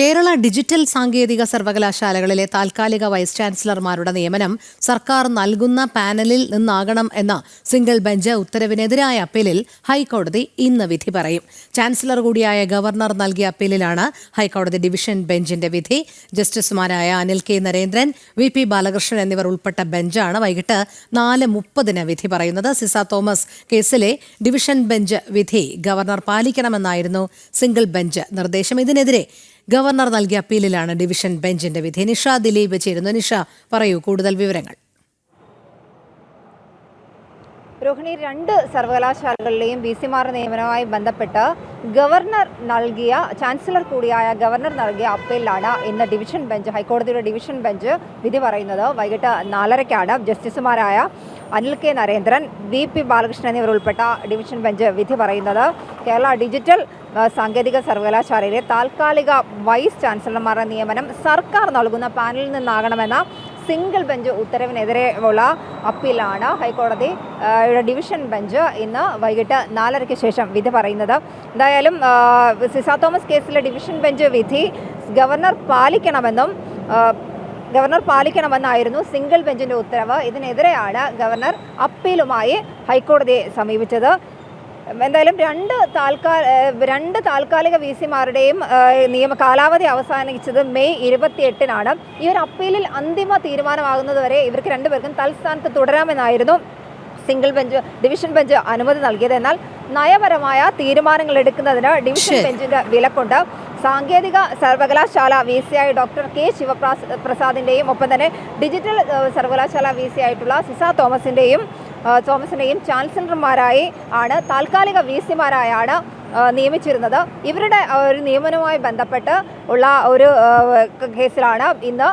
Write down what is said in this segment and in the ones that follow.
Kerala digital സാങ്കേതിക സർവകലാശാലകളിലെ താൽക്കാലിക vice ചാൻസലർമാരുടെ നിയമനം സർക്കാർ നൽകുന്ന പാനലിൽ നിന്നാകണം എന്ന സിംഗിൾ ബെഞ്ച് ഉത്തരവിനെതിരായ അപ്പീലിൽ ഹൈക്കോടതി ഇന്ന് വിധി പറയും. ചാൻസലർ കൂടിയായ ഗവർണർ നൽകിയ അപ്പീലിലാണ് ഹൈക്കോടതി ഡിവിഷൻ ബെഞ്ചിന്റെ വിധി. ജസ്റ്റിസുമാരായ Anil K Narendran V P Balakrishnan എന്നിവർ ഉൾപ്പെട്ട ബെഞ്ചാണ് വൈകിട്ട് നാല് മുപ്പതിന് വിധി പറയുന്നത്. സിസ തോമസ് കേസിലെ ഡിവിഷൻ ബെഞ്ച് വിധി ഗവർണർ പാലിക്കണമെന്നായിരുന്നു സിംഗിൾ ബെഞ്ച് നിർദ്ദേശം. ഇതിനെതിരെ ഗവർണർ നൽകിയ അപ്പീലിലാണ് ഡിവിഷൻ ബെഞ്ചിന്റെ വിധി. നിഷ ദിലീപ് ചേരുന്നു. നിഷ പറയൂ കൂടുതൽ വിവരങ്ങൾ. രോഹിണി രണ്ട് സർവകലാശാലകളിലെയും വി സിമാരുടെ നിയമനവുമായി ബന്ധപ്പെട്ട് ഗവർണർ നൽകിയ ചാൻസലർ കൂടിയായ ഗവർണർ നൽകിയ അപ്പീലിലാണ് ഇന്ന് ഡിവിഷൻ ബെഞ്ച് ഹൈക്കോടതിയുടെ ഡിവിഷൻ ബെഞ്ച് വിധി പറയുന്നത്. വൈകിട്ട് നാലരയ്ക്കാണ് ജസ്റ്റിസുമാരായ Anil K Narendran V P Balakrishnan എന്നിവർ ഉൾപ്പെട്ട ഡിവിഷൻ ബെഞ്ച് വിധി പറയുന്നത് കേരള ഡിജിറ്റൽ സാങ്കേതിക സർവകലാശാലയിലെ താൽക്കാലിക വൈസ് ചാൻസലർമാരുടെ നിയമനം സർക്കാർ നൽകുന്ന പാനലിൽ നിന്നാകണമെന്ന സിംഗിൾ ബെഞ്ച് ഉത്തരവിനെതിരെ ഉള്ള അപ്പീലാണ് ഹൈക്കോടതി ഡിവിഷൻ ബെഞ്ച് ഇന്ന് വൈകിട്ട് നാലരയ്ക്ക് ശേഷം വിധി പറയുന്നത്. എന്തായാലും സിസാ തോമസ് കേസിലെ ഡിവിഷൻ ബെഞ്ച് വിധി ഗവർണർ പാലിക്കണമെന്നും ഗവർണർ പാലിക്കണമെന്നായിരുന്നു സിംഗിൾ ബെഞ്ചിന്റെ ഉത്തരവ്. ഇതിനെതിരെയാണ് ഗവർണർ അപ്പീലുമായി ഹൈക്കോടതിയെ സമീപിച്ചത്. എന്തായാലും രണ്ട് താൽക്കാല രണ്ട് താൽക്കാലിക വി സിമാരുടെയും നിയമ കാലാവധി അവസാനിച്ചത് മെയ് ഇരുപത്തിയെട്ടിനാണ്. ഈ ഒരു അപ്പീലിൽ അന്തിമ തീരുമാനമാകുന്നതുവരെ ഇവർക്ക് രണ്ടുപേർക്കും തൽസ്ഥാനത്ത് തുടരാമെന്നായിരുന്നു സിംഗിൾ ബെഞ്ച് ഡിവിഷൻ ബെഞ്ച് അനുമതി നൽകിയത്. എന്നാൽ നയപരമായ തീരുമാനങ്ങൾ എടുക്കുന്നതിന് ഡിവിഷൻ. ബെഞ്ചിന്റെ വിലക്കുണ്ട്. സാങ്കേതിക സർവകലാശാല വി സി ആയി ഡോക്ടർ കെ ശിവപ്രസാദിന്റെയും ഒപ്പം തന്നെ ഡിജിറ്റൽ സർവകലാശാല വി സി ആയിട്ടുള്ള സിസ തോമസിന്റെയും തോമസിന്റെയും ചാൻസലർമാരായി ആണ് താൽക്കാലിക വി സിമാരായാണ് നിയമിച്ചിരുന്നത്. ഇവരുടെ ഒരു നിയമനവുമായി ബന്ധപ്പെട്ട് ഉള്ള ഒരു കേസിലാണ് ഇന്ന്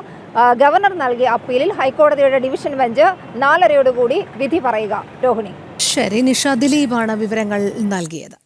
ഗവർണർ നൽകിയ അപ്പീലിൽ ഹൈക്കോടതിയുടെ ഡിവിഷൻ ബെഞ്ച് നാലരയോടുകൂടി വിധി പറയുക. രോഹിണി. ശരി നിഷ ദിലീപാണ് വിവരങ്ങൾ നൽകിയത്.